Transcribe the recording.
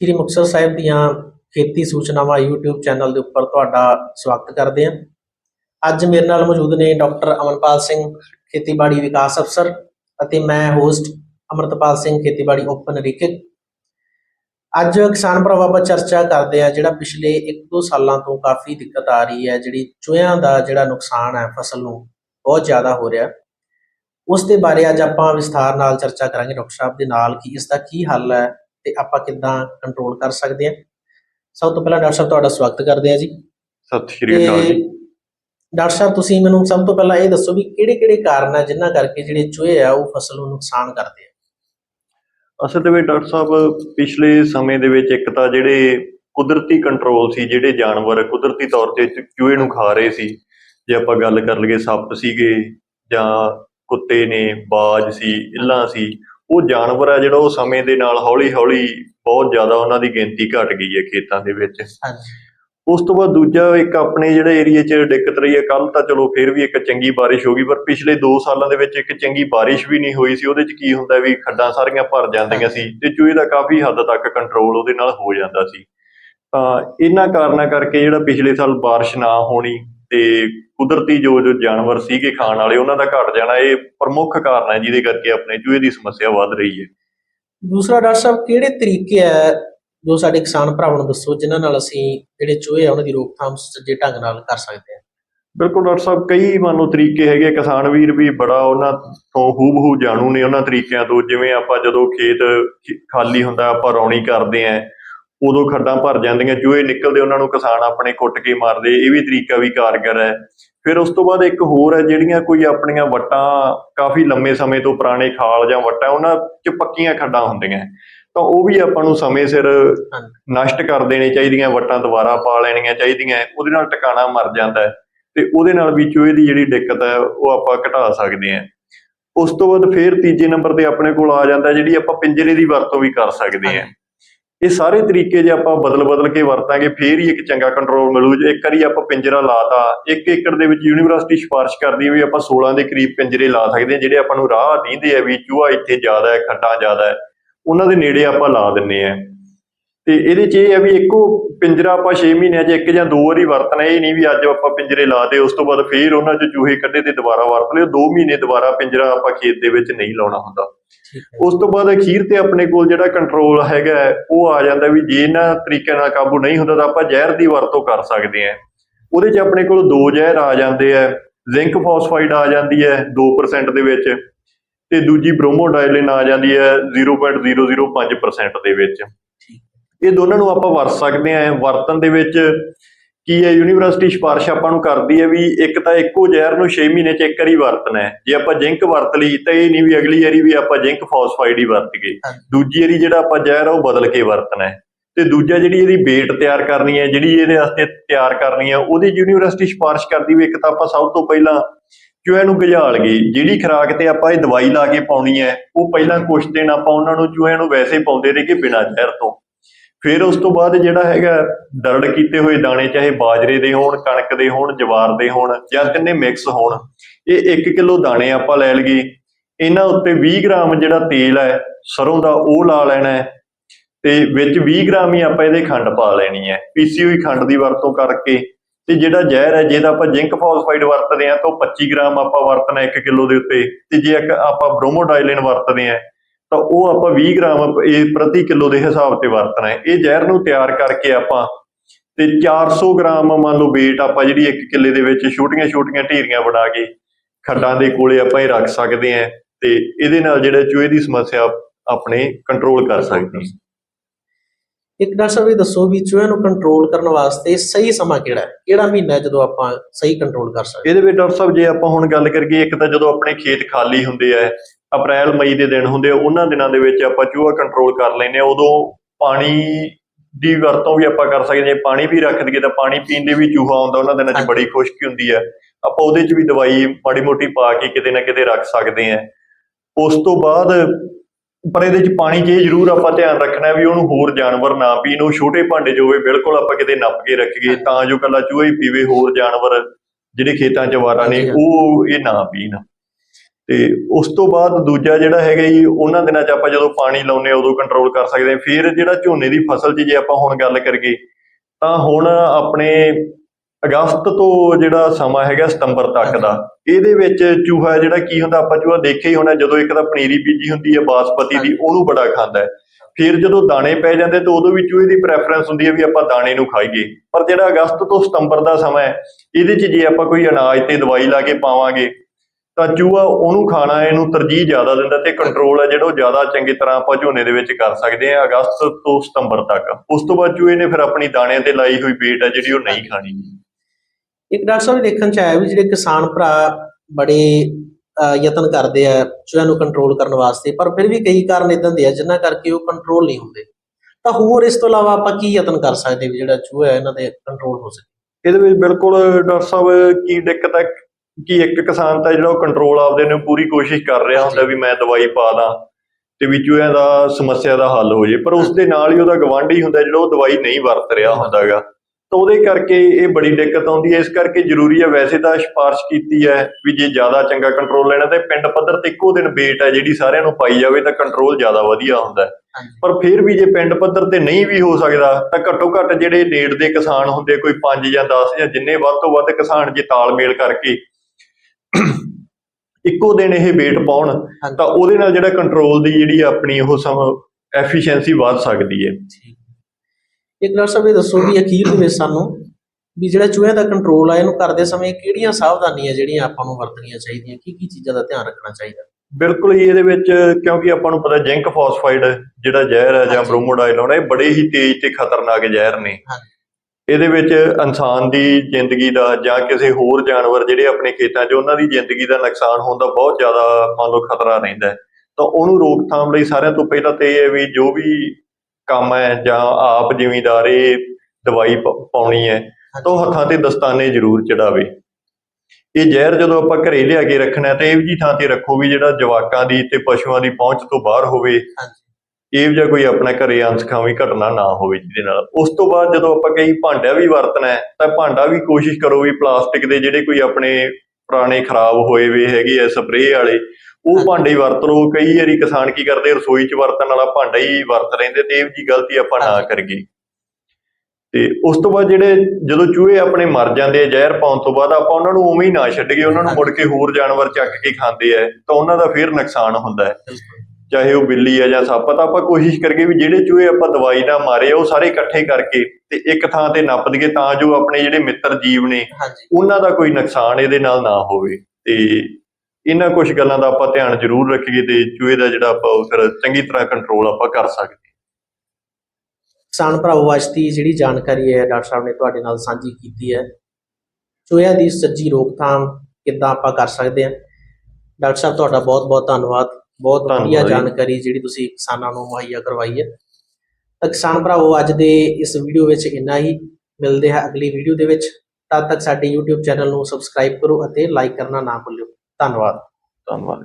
ਸ੍ਰੀ ਮੁਕਤਸਰ ਸਾਹਿਬ ਦੀਆਂ ਖੇਤੀ ਸੂਚਨਾਵਾਂ YouTube ਚੈਨਲ ਦੇ ਉੱਪਰ ਤੁਹਾਡਾ ਸਵਾਗਤ ਕਰਦੇ ਹਾਂ। ਅੱਜ ਮੇਰੇ ਨਾਲ ਮੌਜੂਦ ਨੇ ਡਾਕਟਰ ਅਮਨਪਾਲ ਸਿੰਘ, ਖੇਤੀਬਾੜੀ ਵਿਕਾਸ ਅਫਸਰ ਅਤੇ ਮੈਂ ਹੋਸਟ ਅਮਰਤਪਾਲ ਸਿੰਘ, ਖੇਤੀਬਾੜੀ ਓਪਨ ਰਿਕਟ ਅੱਜ ਕਿਸਾਨ ਭਰਾਵਾਂ ਆਪਾਂ ਚਰਚਾ ਕਰਦੇ ਆ ਜਿਹੜਾ ਪਿਛਲੇ 1-2 ਸਾਲਾਂ ਤੋਂ ਕਾਫੀ ਦਿੱਕਤ ਆ ਰਹੀ ਹੈ, ਜਿਹੜੀ ਚੂਹਿਆਂ ਦਾ ਜਿਹੜਾ ਨੁਕਸਾਨ ਹੈ ਫਸਲ ਨੂੰ ਬਹੁਤ ਜ਼ਿਆਦਾ ਹੋ ਰਿਹਾ। ਉਸ ਦੇ ਬਾਰੇ ਅੱਜ ਆਪਾਂ ਵਿਸਥਾਰ ਨਾਲ ਚਰਚਾ ਕਰਾਂਗੇ ਡਾਕਟਰ ਸਾਹਿਬ ਦੇ ਨਾਲ ਕਿ ਇਸ ਦਾ ਕੀ ਹੱਲ ਹੈ ਤੇ ਆਪਾਂ ਕਿੱਦਾਂ ਕੰਟਰੋਲ ਕਰ ਸਕਦੇ ਹਾਂ। ਸਭ ਤੋਂ ਪਹਿਲਾਂ ਡਾਕਟਰ ਸਾਹਿਬ ਤੁਹਾਡਾ ਸਵਾਗਤ ਕਰਦੇ ਹਾਂ ਜੀ। ਸਤਿ ਸ਼੍ਰੀ ਅਕਾਲ ਜੀ। ਡਾਕਟਰ ਸਾਹਿਬ ਤੁਸੀਂ ਮੈਨੂੰ ਸਭ ਤੋਂ ਪਹਿਲਾਂ ਇਹ ਦੱਸੋ ਵੀ ਕਿਹੜੇ ਕਿਹੜੇ ਕਾਰਨ ਆ ਜਿਨ੍ਹਾਂ ਕਰਕੇ ਜਿਹੜੇ ਚੂਹੇ ਆ ਉਹ ਫਸਲ ਨੂੰ ਨੁਕਸਾਨ ਕਰਦੇ ਆ? ਅਸਲ ਦੇ ਵਿੱਚ ਡਾਕਟਰ ਸਾਹਿਬ ਪਿਛਲੇ ਸਮੇਂ ਦੇ ਵਿੱਚ ਇੱਕ ਤਾਂ ਜਿਹੜੇ ਕੁਦਰਤੀ ਕੰਟਰੋਲ ਸੀ ਜਿਹੜੇ ਜਾਨਵਰ ਕੁਦਰਤੀ ਤੌਰ ਤੇ ਚੂਹੇ ਨੂੰ ਖਾ ਰਹੇ ਸੀ। ਜੇ ਆਪਾਂ ਗੱਲ ਕਰ ਲਈਏ ਸੱਪ ਸੀਗੇ ਜਾਂ ਕੁੱਤੇ ਨੇ ਬਾਜ ਸੀ ਇੱਲਾਂ ਸੀ ਉਹ ਜਾਨਵਰ ਆ ਜਿਹੜਾ ਉਹ ਸਮੇਂ ਦੇ ਨਾਲ ਹੌਲੀ-ਹੌਲੀ ਬਹੁਤ ਜ਼ਿਆਦਾ ਉਹਨਾਂ ਦੀ ਗਿਣਤੀ ਘਟ ਗਈ ਹੈ ਖੇਤਾਂ ਦੇ ਵਿੱਚ। ਹਾਂਜੀ। ਉਸ ਤੋਂ ਬਾਅਦ ਦੂਜਾ ਇੱਕ ਆਪਣੇ ਜਿਹੜੇ ਏਰੀਆ 'ਚ ਦਿੱਕਤ ਰਹੀ ਹੈ ਕੱਲ ਤਾਂ ਚਲੋ ਫਿਰ ਵੀ ਇੱਕ ਚੰਗੀ ਬਾਰਿਸ਼ ਹੋ ਗਈ ਪਰ ਪਿਛਲੇ 2 ਸਾਲਾਂ ਦੇ ਵਿੱਚ ਇੱਕ ਚੰਗੀ ਬਾਰਿਸ਼ ਵੀ ਨਹੀਂ ਹੋਈ ਸੀ। ਉਹਦੇ 'ਚ ਕੀ ਹੁੰਦਾ ਵੀ ਖੱਡਾਂ ਸਾਰੀਆਂ ਭਰ ਜਾਂਦੀਆਂ ਸੀ ਤੇ ਚੂਹੇ ਦਾ ਕਾਫੀ ਹੱਦ ਤੱਕ ਕੰਟਰੋਲ ਉਹਦੇ ਨਾਲ ਹੋ ਜਾਂਦਾ ਸੀ। ਤਾਂ ਇਹਨਾਂ ਕਾਰਨਾਂ ਕਰਕੇ ਜਿਹੜਾ ਪਿਛਲੇ ਸਾਲ ਬਾਰਿਸ਼ ਨਾ ਹੋਣੀ ਤੇ ਕੁਦਰਤੀ ਜੋ ਜੋ ਜਾਨਵਰ ਸੀਗੇ ਖਾਣ ਵਾਲੇ ਉਹਨਾਂ ਦਾ ਘਟ ਜਾਣਾ ਇਹ ਪ੍ਰਮੁੱਖ ਕਾਰਨ ਹੈ ਜਿਹਦੇ ਕਰਕੇ ਆਪਣੇ ਚੂਹੇ ਦੀ ਸਮੱਸਿਆ ਵੱਧ ਰਹੀ ਹੈ। ਦੂਸਰਾ ਡਾਕਟਰ ਸਾਹਿਬ ਕਿਹੜੇ ਤਰੀਕੇ ਆ ਜੋ ਸਾਡੇ ਕਿਸਾਨ ਭਰਾਵਾਂ ਨੂੰ ਦੱਸੋ ਜਿਨ੍ਹਾਂ ਨਾਲ ਅਸੀਂ ਜਿਹੜੇ ਚੂਹੇ ਆ ਉਹਨਾਂ ਦੀ ਰੋਕਥਾਮ ਸੱਜੇ ਢੰਗ ਨਾਲ ਕਰ ਸਕਦੇ ਹਾਂ? ਬਿਲਕੁਲ ਡਾਕਟਰ ਸਾਹਿਬ ਕਈ ਮੰਨ ਲਓ ਤਰੀਕੇ ਹੈਗੇ ਕਿਸਾਨ ਵੀਰ ਵੀ ਬੜਾ ਉਹਨਾਂ ਤੋਂ ਹੂਬਹੂ ਜਾਣੂ ਨੇ ਉਹਨਾਂ ਤਰੀਕਿਆਂ ਤੋਂ। ਜਿਵੇਂ ਆਪਾਂ ਜਦੋਂ ਖੇਤ ਖਾਲੀ ਹੁੰਦਾ ਆਪਾਂ ਰੌਣੀ ਕਰਦੇ ਆਂ ਉਦੋਂ ਖੱਡਾਂ ਭਰ ਜਾਂਦੀਆਂ ਚੂਹੇ ਨਿਕਲਦੇ ਉਹਨਾਂ ਨੂੰ ਕਿਸਾਨ ਆਪਣੇ ਕੁੱਟ ਕੇ ਮਾਰਦੇ ਇਹ ਵੀ ਤਰੀਕਾ ਵੀ ਕਾਰਗਰ ਹੈ। ਫਿਰ ਉਸ ਤੋਂ ਬਾਅਦ ਇੱਕ ਹੋਰ ਹੈ ਜਿਹੜੀਆਂ ਕੋਈ ਆਪਣੀਆਂ ਵੱਟਾਂ ਕਾਫੀ ਲੰਮੇ ਸਮੇਂ ਤੋਂ ਪੁਰਾਣੇ ਖਾਲ ਜਾਂ ਵੱਟਾਂ ਉਹਨਾਂ 'ਚ ਪੱਕੀਆਂ ਖੱਡਾਂ ਹੁੰਦੀਆਂ। ਤਾਂ ਉਹ ਵੀ ਆਪਾਂ ਨੂੰ ਸਮੇਂ ਸਿਰ ਨਸ਼ਟ ਕਰ ਦੇਣੇ ਚਾਹੀਦੀਆਂ ਵੱਟਾਂ ਦੁਬਾਰਾ ਪਾ ਲੈਣੀਆਂ ਚਾਹੀਦੀਆਂ ਉਹਦੇ ਨਾਲ ਟਿਕਾਣਾ ਮਰ ਜਾਂਦਾ ਹੈ। ਤੇ ਉਹਦੇ ਨਾਲ ਵੀ ਚੂਹੇ ਦੀ ਜਿਹੜੀ ਦਿੱਕਤ ਹੈ ਉਹ ਆਪਾਂ ਘਟਾ ਸਕਦੇ ਹਾਂ। ਉਸ ਤੋਂ ਬਾਅਦ ਫਿਰ ਤੀਜੇ ਨੰਬਰ ਤੇ ਆਪਣੇ ਕੋਲ ਆ ਜਾਂਦਾ ਜਿਹੜੀ ਆਪਾਂ ਪਿੰਜਰੇ ਦੀ ਵਰਤੋਂ ਵੀ ਕਰ ਸਕਦੇ ਹਾਂ। ਇਹ ਸਾਰੇ ਤਰੀਕੇ ਜੇ ਆਪਾਂ ਬਦਲ ਬਦਲ ਕੇ ਵਰਤਾਂਗੇ, ਫੇਰ ਹੀ ਇੱਕ ਚੰਗਾ ਕੰਟਰੋਲ ਮਿਲੂ। ਜੇ ਇੱਕ ਵਾਰੀ ਆਪਾਂ ਪਿੰਜਰਾ ਲਾਤਾ, ਇੱਕ ਏਕੜ ਦੇ ਵਿੱਚ ਯੂਨੀਵਰਸਿਟੀ ਸਿਫਾਰਿਸ਼ ਕਰਦੀ ਵੀ ਆਪਾਂ 16 ਦੇ ਕਰੀਬ ਪਿੰਜਰੇ ਲਾ ਸਕਦੇ ਹਾਂ ਜਿਹੜੇ ਆਪਾਂ ਨੂੰ ਰਾਹ ਦੀਂਦੇ ਆ ਵੀ ਚੂਹਾ ਇੱਥੇ ਜ਼ਿਆਦਾ ਹੈ, ਖੱਡਾਂ ਜ਼ਿਆਦਾ ਹੈ, ਉਹਨਾਂ ਦੇ ਨੇੜੇ ਆਪਾਂ ਲਾ ਦਿੰਨੇ ਆ। ਤੇ ਇਹਦੇ 'ਚ ਇਹ ਹੈ ਵੀ ਇੱਕੋ ਪਿੰਜਰਾ ਆਪਾਂ 6 ਮਹੀਨਿਆਂ 'ਚ ਇੱਕ ਜਾਂ ਦੋ ਵਾਰੀ ਵਰਤਣਾ ਇਹ ਨਹੀਂ ਵੀ ਅੱਜ ਆਪਾਂ ਪਿੰਜਰੇ ਲਾਤੇ ਉਸ ਤੋਂ ਬਾਅਦ ਫੇਰ ਉਹਨਾਂ 'ਚ ਚੂਹੇ ਕੱਢੇ ਤੇ ਦੁਬਾਰਾ ਵਰਤ ਲਿਓ। 2 ਮਹੀਨੇ ਦੁਬਾਰਾ ਪਿੰਜਰਾ ਆਪਾਂ ਖੇਤ ਦੇ ਵਿੱਚ ਨਹੀਂ ਲਾਉਣਾ ਹੁੰਦਾ। ਉਸ ਤੋਂ ਬਾਅਦ ਅਖੀਰ ਤੇ ਆਪਣੇ ਕੋਲ ਜਿਹੜਾ ਕੰਟਰੋਲ ਹੈਗਾ ਉਹ ਆ ਜਾਂਦਾ ਵੀ ਜੇ ਇਹਨਾਂ ਤਰੀਕਿਆਂ ਨਾਲ ਕਾਬੂ ਨਹੀਂ ਹੁੰਦਾ ਤਾਂ ਆਪਾਂ ਜ਼ਹਿਰ ਦੀ ਵਰਤੋਂ ਕਰ ਸਕਦੇ ਹਾਂ। ਉਹਦੇ 'ਚ ਆਪਣੇ ਕੋਲ ਦੋ ਜ਼ਹਿਰ ਆ ਜਾਂਦੇ ਆ ਜ਼ਿੰਕ ਫਾਸਫਾਈਡ ਆ ਜਾਂਦੀ ਹੈ 2% ਦੇ ਵਿੱਚ ਤੇ ਦੂਜੀ ਬ੍ਰੋਮੋਡਾਈਲਿਨ ਆ ਜਾਂਦੀ ਹੈ 0.005% ਦੇ ਵਿੱਚ। ਇਹ ਦੋਨਾਂ ਨੂੰ ਆਪਾਂ ਵਰਤ ਸਕਦੇ ਹਾਂ। ਵਰਤਨ ਦੇ ਵਿੱਚ ਕੀ ਹੈ? ਯੂਨੀਵਰਸਿਟੀ ਸਿਫਾਰਿਸ਼ ਆਪਾਂ ਨੂੰ ਕਰਦੀ ਹੈ ਵੀ ਇੱਕ ਤਾਂ ਇੱਕੋ ਜ਼ਹਿਰ ਨੂੰ 6 ਮਹੀਨੇ 'ਚ ਇੱਕ ਵਾਰੀ ਵਰਤਣਾ ਹੈ। ਜੇ ਆਪਾਂ ਜ਼ਿੰਕ ਵਰਤ ਲਈ ਤਾਂ ਇਹ ਨਹੀਂ ਵੀ ਅਗਲੀ ਵਾਰੀ ਵੀ ਆਪਾਂ ਜ਼ਿੰਕ ਫਾਸਫਾਈਡ ਹੀ ਵਰਤ ਗਏ। ਦੂਜੀ ਵਾਰੀ ਜਿਹੜਾ ਆਪਾਂ ਜ਼ਹਿਰ ਆ ਉਹ ਬਦਲ ਕੇ ਵਰਤਣਾ ਹੈ। ਤੇ ਦੂਜਾ ਜਿਹੜੀ ਇਹਦੀ ਬੇਟ ਤਿਆਰ ਕਰਨੀ ਹੈ ਜਿਹੜੀ ਇਹਦੇ ਵਾਸਤੇ ਤਿਆਰ ਕਰਨੀ ਹੈ ਉਹਦੀ ਯੂਨੀਵਰਸਿਟੀ ਸਿਫਾਰਿਸ਼ ਕਰਦੀ ਵੀ ਇੱਕ ਤਾਂ ਆਪਾਂ ਸਭ ਤੋਂ ਪਹਿਲਾਂ ਚੂਹਿਆਂ ਨੂੰ ਗਜਾਲ ਗਈ ਜਿਹੜੀ ਖੁਰਾਕ ਤੇ ਆਪਾਂ ਇਹ ਦਵਾਈ ਲਾ ਕੇ ਪਾਉਣੀ ਹੈ ਉਹ ਪਹਿਲਾਂ ਕੁਛ ਦਿਨ ਆਪਾਂ ਉਹਨਾਂ ਨੂੰ ਚੂਹਿਆਂ ਨੂੰ ਵੈਸੇ ਪਾਉਂਦੇ ਰਹੇ ਕਿ ਬਿਨਾਂ ਜ਼ਹਿਰ ਤੋਂ। ਫਿਰ ਉਸ ਤੋਂ ਬਾਅਦ ਜਿਹੜਾ ਹੈਗਾ, ਦਰੜ ਕੀਤੇ ਹੋਏ ਦਾਣੇ, ਚਾਹੇ ਬਾਜਰੇ ਦੇ ਹੋਣ, ਕਣਕ ਦੇ ਹੋਣ, ਜਵਾਰ ਦੇ ਹੋਣ ਜਾਂ ਤਿੰਨੇ ਮਿਕਸ ਹੋਣ, ਇਹ 1 ਕਿਲੋ ਦਾਣੇ ਆਪਾਂ ਲੈ ਲਈਏ। ਇਹਨਾਂ ਉੱਤੇ 20 ਗ੍ਰਾਮ ਜਿਹੜਾ ਤੇਲ ਹੈ, ਸਰੋਂ ਦਾ ਉਹ ਲਾ ਲੈਣਾ ਹੈ ਤੇ ਵਿੱਚ 20 ਗ੍ਰਾਮ ਹੀ ਆਪਾਂ ਇਹਦੇ ਖੰਡ ਪਾ ਲੈਣੀ ਹੈ। ਪੀਸੀ ਹੋਈ ਖੰਡ ਦੀ ਵਰਤੋਂ ਕਰਕੇ ਤੇ ਜਿਹੜਾ ਜ਼ਹਿਰ ਹੈ, ਜਿਹਦਾ ਆਪਾਂ ਜ਼ਿੰਕ ਫਾਸਫਾਈਡ ਵਰਤਦੇ ਆ ਤਾਂ ਉਹ 25 ਗ੍ਰਾਮ ਆਪਾਂ ਵਰਤਣਾ 1 ਕਿਲੋ ਦੇ ਉੱਤੇ ਤੇ ਜੇ ਆਪਾਂ ਬ੍ਰੋਮੋਡਾਈਲਿਨ ਵਰਤਦੇ ਆ ਤਾਂ ਉਹ ਆਪਾਂ 20 ਗ੍ਰਾਮ ਇਹ ਪ੍ਰਤੀ ਕਿਲੋ ਦੇ ਹਿਸਾਬ ਤੇ ਵਰਤਣਾ ਹੈ। ਇਹ ਜ਼ਹਿਰ ਨੂੰ ਤਿਆਰ ਕਰਕੇ ਆਪਾਂ ਤੇ 400 ਗ੍ਰਾਮ ਮੰਨ ਲਓ weight ਆਪਾਂ ਜਿਹੜੀ 1 ਕਿੱਲੇ ਦੇ ਵਿੱਚ ਛੋਟੀਆਂ-ਛੋਟੀਆਂ ਢੇਰੀਆਂ ਬਣਾ ਕੇ ਖੱਡਾਂ ਦੇ ਕੋਲੇ ਆਪਾਂ ਇਹ ਰੱਖ ਸਕਦੇ ਹਾਂ ਤੇ ਇਹਦੇ ਨਾਲ ਜਿਹੜਾ ਚੂਹੇ ਦੀ ਸਮੱਸਿਆ ਆਪਣੇ ਕੰਟਰੋਲ ਕਰ ਸਕਦੇ ਹਾਂ। ਇੱਕ ਡਾਕਟਰ ਸਾਹਿਬ ਇਹ ਦੱਸੋ ਵੀ ਚੂਹਿਆਂ ਨੂੰ ਕੰਟਰੋਲ ਕਰਨ ਵਾਸਤੇ ਸਹੀ ਸਮਾਂ ਕਿਹੜਾ ਹੈ? ਕਿਹੜਾ ਮਹੀਨਾ ਜਦੋਂ ਆਪਾਂ ਸਹੀ ਕੰਟਰੋਲ ਕਰ ਸਕਦੇ ਇਹਦੇ ਵਿੱਚ ਡਾਕਟਰ ਸਾਹਿਬ ਜੇ ਆਪਾਂ ਹੁਣ ਗੱਲ ਕਰੀਏ ਇੱਕ ਤਾਂ ਜਦੋਂ ਆਪਣੇ ਖੇਤ ਖਾਲੀ ਹੁੰਦੇ ਆ ਅਪ੍ਰੈਲ ਮਈ ਦੇ ਦਿਨ ਹੁੰਦੇ ਆ ਉਹਨਾਂ ਦਿਨਾਂ ਦੇ ਵਿੱਚ ਆਪਾਂ ਚੂਹਾ ਕੰਟਰੋਲ ਕਰ ਆ। ਉਦੋਂ ਪਾਣੀ ਦੀ ਵਰਤੋਂ ਵੀ ਆਪਾਂ ਕਰ ਸਕਦੇ ਹਾਂ। ਪਾਣੀ ਵੀ ਰੱਖ ਦਈਏ ਤਾਂ ਪਾਣੀ ਪੀਣ ਦੇ ਵੀ ਚੂਹਾ ਆਉਂਦਾ ਉਹਨਾਂ ਦਿਨਾਂ 'ਚ ਬੜੀ ਖੁਸ਼ਕੀ ਹੁੰਦੀ ਹੈ ਆਪਾਂ ਉਹਦੇ 'ਚ ਵੀ ਦਵਾਈ ਮਾੜੀ ਮੋਟੀ ਪਾ ਕੇ ਕਿਤੇ ਨਾ ਕਿਤੇ ਰੱਖ ਸਕਦੇ ਹਾਂ। ਉਸ ਤੋਂ ਬਾਅਦ ਪਰ ਇਹਦੇ 'ਚ ਪਾਣੀ 'ਚ ਇਹ ਜ਼ਰੂਰ ਆਪਾਂ ਧਿਆਨ ਰੱਖਣਾ ਵੀ ਉਹਨੂੰ ਹੋਰ ਜਾਨਵਰ ਨਾ ਪੀਣ। ਉਹ ਛੋਟੇ ਭਾਂਡੇ 'ਚ ਹੋਵੇ ਬਿਲਕੁਲ ਆਪਾਂ ਕਿਤੇ ਨੱਪ ਕੇ ਰੱਖੀਏ ਤਾਂ ਜੋ ਕੱਲਾ ਚੂਹਾ ਹੀ ਪੀਵੇ ਹੋਰ ਜਾਨਵਰ ਜਿਹੜੇ ਖੇਤਾਂ 'ਚ ਵਾਰਾ ਨੇ। ਉਹ ਇਹ ਨਾ ਪੀਣ। ਤੇ ਉਸ ਤੋਂ ਬਾਅਦ ਦੂਜਾ ਜਿਹੜਾ ਹੈਗਾ ਜੀ, ਉਹਨਾਂ ਦਿਨਾਂ 'ਚ ਆਪਾਂ ਜਦੋਂ ਪਾਣੀ ਲਾਉਂਦੇ ਆ ਉਦੋਂ ਕੰਟਰੋਲ ਕਰ ਸਕਦੇ ਹਾਂ। ਫਿਰ ਜਿਹੜਾ ਝੋਨੇ ਦੀ ਫਸਲ 'ਚ ਜੇ ਆਪਾਂ ਹੁਣ ਗੱਲ ਕਰੀਏ, ਤਾਂ ਹੁਣ ਆਪਣੇ ਅਗਸਤ ਤੋਂ ਜਿਹੜਾ ਸਮਾਂ ਹੈਗਾ ਸਤੰਬਰ ਤੱਕ ਦਾ, ਇਹਦੇ ਵਿੱਚ ਚੂਹਾ ਜਿਹੜਾ ਕੀ ਹੁੰਦਾ, ਆਪਾਂ ਚੂਹਾ ਦੇਖਿਆ ਹੀ ਹੋਣਾ, ਜਦੋਂ ਇੱਕ ਤਾਂ ਪਨੀਰੀ ਬੀਜੀ ਹੁੰਦੀ ਹੈ, ਬਾਸਪਤੀ ਦੀ, ਉਹਨੂੰ ਬੜਾ ਖਾਂਦਾ ਹੈ। ਫਿਰ ਜਦੋਂ ਦਾਣੇ ਪੈ ਜਾਂਦੇ, ਤਾਂ ਉਦੋਂ ਵੀ ਚੂਹੇ ਦੀ ਪ੍ਰੈਫਰੈਂਸ ਹੁੰਦੀ ਹੈ ਵੀ ਆਪਾਂ ਦਾਣੇ ਨੂੰ ਖਾਈਏ। ਪਰ ਜਿਹੜਾ ਅਗਸਤ ਤੋਂ ਸਤੰਬਰ ਦਾ ਸਮਾਂ ਹੈ, ਇਹਦੇ 'ਚ ਜੇ ਆਪਾਂ ਕੋਈ ਅਨਾਜ ਤੇ ਦਵਾਈ ਲਾ ਕੇ ਪਾਵਾਂਗੇ ਤਾਂ ਚੂਹਾ ਉਹਨੂੰ ਖਾਣਾ ਇਹਨੂੰ ਤਰਜੀਹ ਜ਼ਿਆਦਾ ਦਿੰਦਾ ਤੇ ਕੰਟਰੋਲ ਹੈ ਜਿਹੜਾ ਉਹ ਜ਼ਿਆਦਾ ਚੰਗੀ ਤਰ੍ਹਾਂ ਆਪਾਂ ਝੋਨੇ ਦੇ ਵਿੱਚ ਕਰ ਸਕਦੇ ਹਾਂ ਅਗਸਤ ਤੋਂ ਸਤੰਬਰ ਤੱਕ। ਉਸ ਤੋਂ ਬਾਅਦ ਚੂਹੇ ਨੇ ਫਿਰ ਆਪਣੀ ਦਾਣਿਆਂ ਤੇ ਲਾਈ ਹੋਈ ਬੇਟ ਹੈ ਜਿਹੜੀ ਉਹ ਨਹੀਂ ਖਾਣੀ। ਇੱਕ ਡਾਕਟਰ ਸਾਹਿਬ ਦੇਖਣ ਚ ਆਇਆ ਵੀ ਜਿਹੜੇ ਕਿਸਾਨ ਭਰਾ ਬੜੇ ਯਤਨ ਕਰਦੇ ਆ ਚੂਹਿਆਂ ਨੂੰ ਕੰਟਰੋਲ ਕਰਨ ਵਾਸਤੇ ਪਰ ਫਿਰ ਵੀ ਕਈ ਕਾਰਨ ਇਦਾਂ ਦੇ ਆ ਜਿਨ੍ਹਾਂ ਕਰਕੇ ਉਹ ਕੰਟਰੋਲ ਨਹੀਂ ਹੁੰਦੇ। ਤਾਂ ਹੋਰ ਇਸ ਤੋਂ ਇਲਾਵਾ ਆਪਾਂ ਕੀ ਯਤਨ ਕਰ ਸਕਦੇ ਵੀ ਜਿਹੜਾ ਚੂਹਾ ਹੈ ਇਹਨਾਂ ਦੇ ਕੰਟਰੋਲ ਹੋ ਸਕੇ? ਇਹਦੇ ਵਿੱਚ ਬਿਲਕੁਲ ਡਾਕਟਰ ਸਾਹਿਬ ਕੀ ਦਿੱਕਤ ਹੈ ਕਿ ਇੱਕ ਕਿਸਾਨ ਤਾਂ ਜਿਹੜਾ ਉਹ ਕੰਟਰੋਲ ਆਪਦੇ ਨੂੰ ਪੂਰੀ ਕੋਸ਼ਿਸ਼ ਕਰ ਰਿਹਾ ਹੁੰਦਾ ਵੀ ਮੈਂ ਦਵਾਈ ਪਾ ਦਾਂ ਤੇ ਵੀ ਚੂਹਿਆਂ ਦਾ ਸਮੱਸਿਆ ਦਾ ਹੱਲ ਹੋ ਜੇ ਪਰ ਉਸ ਦੇ ਨਾਲ ਹੀ ਉਹਦਾ ਗਵਾਂਢੀ ਹੁੰਦਾ ਜਿਹੜਾ ਉਹ ਦਵਾਈ ਨਹੀਂ ਵਰਤ ਰਿਹਾ ਹੁੰਦਾਗਾ। ਤਾਂ ਉਹਦੇ ਕਰਕੇ ਇਹ ਬੜੀ ਦਿੱਕਤ ਆਉਂਦੀ ਹੈ। ਇਸ ਕਰਕੇ ਜ਼ਰੂਰੀ ਹੈ ਵੈਸੇ ਤਾਂ ਸਿਫਾਰਿਸ਼ ਕੀਤੀ ਹੈ ਵੀ ਜੇ ਜ਼ਿਆਦਾ ਚੰਗਾ ਕੰਟਰੋਲ ਲੈਣਾ ਤੇ ਪਿੰਡ ਪੱਧਰ ਤੇ ਇੱਕੋ ਦਿਨ ਬੇਟ ਹੈ ਜਿਹੜੀ ਸਾਰਿਆਂ ਨੂੰ ਪਾਈ ਜਾਵੇ ਤਾਂ ਕੰਟਰੋਲ ਜ਼ਿਆਦਾ ਵਧੀਆ ਹੁੰਦਾ ਪਰ ਫਿਰ ਵੀ ਜੇ ਪਿੰਡ ਪੱਧਰ ਤੇ ਨਹੀਂ ਵੀ ਹੋ ਸਕਦਾ ਤਾਂ ਘੱਟੋ ਘੱਟ ਜਿਹੜੇ ਨੇੜ ਦੇ ਕਿਸਾਨ ਹੁੰਦੇ ਕੋਈ 5 ਜਾਂ 10 ਜਾਂ ਜਿੰਨੇ ਵੱਧ ਤੋਂ ਵੱਧ ਕਿਸਾਨ ਜੇ ਤਾਲਮੇਲ ਕਰਕੇ ਇੱਕੋ ਦਿਨ ਇਹ ਵੇਟ ਪਾਉਣ ਤਾਂ ਉਹਦੇ ਨਾਲ ਜਿਹੜਾ ਕੰਟਰੋਲ ਦੀ ਜਿਹੜੀ ਆਪਣੀ ਉਹ ਸਮ ਐਫੀਸ਼ੀਐਂਸੀ ਵੱਧ ਸਕਦੀ ਹੈ। ਇੱਕ ਡਾਕਟਰ ਸਾਹਿਬ ਇਹ ਦੱਸੋ ਵੀ ਅਖੀਰ ਦੇ ਵਿੱਚ ਸਾਨੂੰ ਵੀ ਜਿਹੜਾ ਚੂਹਿਆਂ ਦਾ ਕੰਟਰੋਲ ਆ ਇਹਨੂੰ ਕਰਦੇ ਸਮੇਂ ਕਿਹੜੀਆਂ ਸਾਵਧਾਨੀਆਂ ਜਿਹੜੀਆਂ ਆਪਾਂ ਨੂੰ ਵਰਤਣੀਆਂ ਚਾਹੀਦੀਆਂ? ਕੀ ਕੀ ਚੀਜ਼ਾਂ ਦਾ ਧਿਆਨ ਰੱਖਣਾ ਚਾਹੀਦਾ? ਬਿਲਕੁਲ ਹੀ ਇਹਦੇ ਵਿੱਚ ਕਿਉਂਕਿ ਆਪਾਂ ਨੂੰ ਪਤਾ ਜ਼ਿੰਕ ਫਾਸਫਾਈਡ ਜਿਹੜਾ ਜ਼ਹਿਰ ਹੈ ਜਾਂ। ਬ੍ਰੋਮੋਡਾਈਲ ਹੋਣਾ ਇਹ ਬੜੇ ਹੀ ਤੇਜ਼ ਤੇ ਖਤਰਨਾਕ ਜ਼ਹਿਰ ਨੇ। ਹਾਂਜੀ। ਇਹਦੇ ਵਿੱਚ ਇਨਸਾਨ ਦੀ ਜ਼ਿੰਦਗੀ ਦਾ ਜਾਂ ਕਿਸੇ ਹੋਰ ਜਾਨਵਰ ਜਿਹੜੇ ਆਪਣੇ ਖੇਤਾਂ 'ਚ ਉਹਨਾਂ ਦੀ ਜ਼ਿੰਦਗੀ ਦਾ ਨੁਕਸਾਨ ਹੋਣ ਦਾ ਬਹੁਤ ਜ਼ਿਆਦਾ ਮੰਨ ਲਓ ਖਤਰਾ ਰਹਿੰਦਾ ਤਾਂ ਉਹਨੂੰ ਰੋਕਥਾਮ ਲਈ ਸਾਰਿਆਂ ਤੋਂ ਪਹਿਲਾਂ ਤੇ ਇਹ ਹੈ ਵੀ ਜੋ ਵੀ ਕੰਮ ਹੈ ਜਾਂ ਆਪ ਜ਼ਿਮੀਂਦਾਰ ਇਹ ਦਵਾਈ ਪਾਉਣੀ ਹੈ ਤਾਂ ਉਹ ਹੱਥਾਂ ਤੇ ਦਸਤਾਨੇ ਜ਼ਰੂਰ ਚੜਾਵੇ। ਇਹ ਜ਼ਹਿਰ ਜਦੋਂ ਆਪਾਂ ਘਰੇ ਲਿਆ ਕੇ ਰੱਖਣਾ ਤਾਂ ਇਹ ਜੀ ਥਾਂ ਤੇ ਰੱਖੋ ਵੀ ਜਿਹੜਾ ਜਵਾਕਾਂ ਦੀ ਤੇ ਪਸ਼ੂਆਂ ਦੀ ਪਹੁੰਚ ਤੋਂ ਬਾਹਰ ਹੋਵੇ। ਇਹ ਜਿਹਾ ਕੋਈ ਆਪਣਾ ਘਰੇ ਅਨਸਖਾਵੀ ਘਟਨਾ ਨਾ ਹੋਵੇ ਜਿਹਦੇ ਨਾਲ। ਉਸ ਤੋਂ ਬਾਅਦ ਜਦੋਂ ਆਪਾਂ ਕਈ ਭਾਂਡਾ ਵੀ ਵਰਤਣਾ ਹੈ ਤਾਂ ਭਾਂਡਾ ਵੀ ਕੋਸ਼ਿਸ਼ ਕਰੋ ਵੀ ਪਲਾਸਟਿਕ ਦੇ ਜਿਹੜੇ ਕੋਈ ਆਪਣੇ ਪੁਰਾਣੇ ਖਰਾਬ ਹੋਏ ਵੇ ਹੈਗੇ ਆ ਸਪਰੇਅ ਵਾਲੇ ਉਹ। ਭਾਂਡੇ ਹੀ ਵਰਤ ਲਓ। ਕਈ ਵਾਰੀ ਕਿਸਾਨ ਕੀ ਕਰਦੇ ਰਸੋਈ 'ਚ ਵਰਤਣ ਵਾਲਾ ਭਾਂਡਾ ਹੀ ਵਰਤ ਰਹਿੰਦੇ ਤੇ ਇਹ ਜੀ ਗਲਤੀ ਆਪਾਂ ਨਾ। ਕਰੀਏ। ਤੇ ਉਸ ਤੋਂ ਬਾਅਦ ਜਿਹੜੇ ਜਦੋਂ ਚੂਹੇ ਆਪਣੇ ਮਰ ਜਾਂਦੇ ਆ ਜ਼ਹਿਰ ਪਾਉਣ ਤੋਂ ਬਾਅਦ ਆਪਾਂ ਉਹਨਾਂ ਨੂੰ ਉਵੇਂ ਹੀ ਨਾ ਛੱਡੀਏ ਉਹਨਾਂ ਨੂੰ ਮੁੜ ਕੇ ਹੋਰ ਜਾਨਵਰ ਚੱਕ ਕੇ ਖਾਂਦੇ ਆ ਤਾਂ ਉਹਨਾਂ ਦਾ ਫਿਰ ਨੁਕਸਾਨ ਹੁੰਦਾ ਹੈ। ਚਾਹੇ ਉਹ ਬਿੱਲੀ ਹੈ ਜਾਂ ਸੱਪ ਆ ਤਾਂ ਆਪਾਂ ਕੋਸ਼ਿਸ਼ ਕਰੀਏ ਵੀ ਜਿਹੜੇ ਚੂਹੇ ਆਪਾਂ ਦਵਾਈ ਨਾਲ ਮਾਰੇ ਆ ਉਹ ਸਾਰੇ ਇਕੱਠੇ ਕਰਕੇ ਤੇ ਇੱਕ ਥਾਂ ਤੇ ਨੱਪ ਦਈਏ ਤਾਂ ਜੋ ਆਪਣੇ ਜਿਹੜੇ ਮਿੱਤਰ ਜੀਵ ਨੇ ਉਹਨਾਂ ਦਾ ਕੋਈ ਨੁਕਸਾਨ ਇਹਦੇ ਨਾਲ ਨਾ ਹੋਵੇ। ਤੇ ਇਹਨਾਂ ਕੁਝ ਗੱਲਾਂ ਦਾ ਆਪਾਂ ਧਿਆਨ ਜ਼ਰੂਰ ਰੱਖੀਏ ਤੇ ਚੂਹੇ ਦਾ ਜਿਹੜਾ ਆਪਾਂ ਉਹ ਫਿਰ ਚੰਗੀ ਤਰ੍ਹਾਂ ਕੰਟਰੋਲ ਆਪਾਂ ਕਰ ਸਕਦੇ। ਕਿਸਾਨ ਅੱਜ ਦੀ ਜਿਹੜੀ ਜਾਣਕਾਰੀ ਹੈ ਡਾਕਟਰ ਸਾਹਿਬ ਨੇ ਤੁਹਾਡੇ ਨਾਲ ਸਾਂਝੀ ਕੀਤੀ ਹੈ। ਚੂਹਿਆਂ ਦੀ ਸੱਜੀ ਰੋਕਥਾਮ ਕਿੱਦਾਂ ਆਪਾਂ ਕਰ ਸਕਦੇ ਹਾਂ। ਡਾਕਟਰ ਸਾਹਿਬ ਤੁਹਾਡਾ ਬਹੁਤ ਬਹੁਤ ਧੰਨਵਾਦ। ਬਹੁਤ ਵਧੀਆ। ਜਾਣਕਾਰੀ ਜਿਹੜੀ ਤੁਸੀਂ ਕਿਸਾਨਾਂ ਨੂੰ ਮੁਹੱਈਆ ਕਰਵਾਈ ਹੈ। ਤਾਂ ਕਿਸਾਨ ਭਰਾਵੋ ਅੱਜ ਦੇ ਇਸ ਵੀਡੀਓ ਵਿੱਚ ਇੰਨਾ ਹੀ। ਮਿਲਦੇ ਹਾਂ ਅਗਲੀ ਵੀਡੀਓ ਦੇ ਵਿੱਚ। ਤਦ ਤੱਕ ਸਾਡੇ YouTube ਚੈਨਲ ਨੂੰ ਸਬਸਕ੍ਰਾਈਬ ਕਰੋ ਅਤੇ ਲਾਈਕ ਕਰਨਾ ਨਾ ਭੁੱਲਿਓ। ਧੰਨਵਾਦ। ਧੰਨਵਾਦ।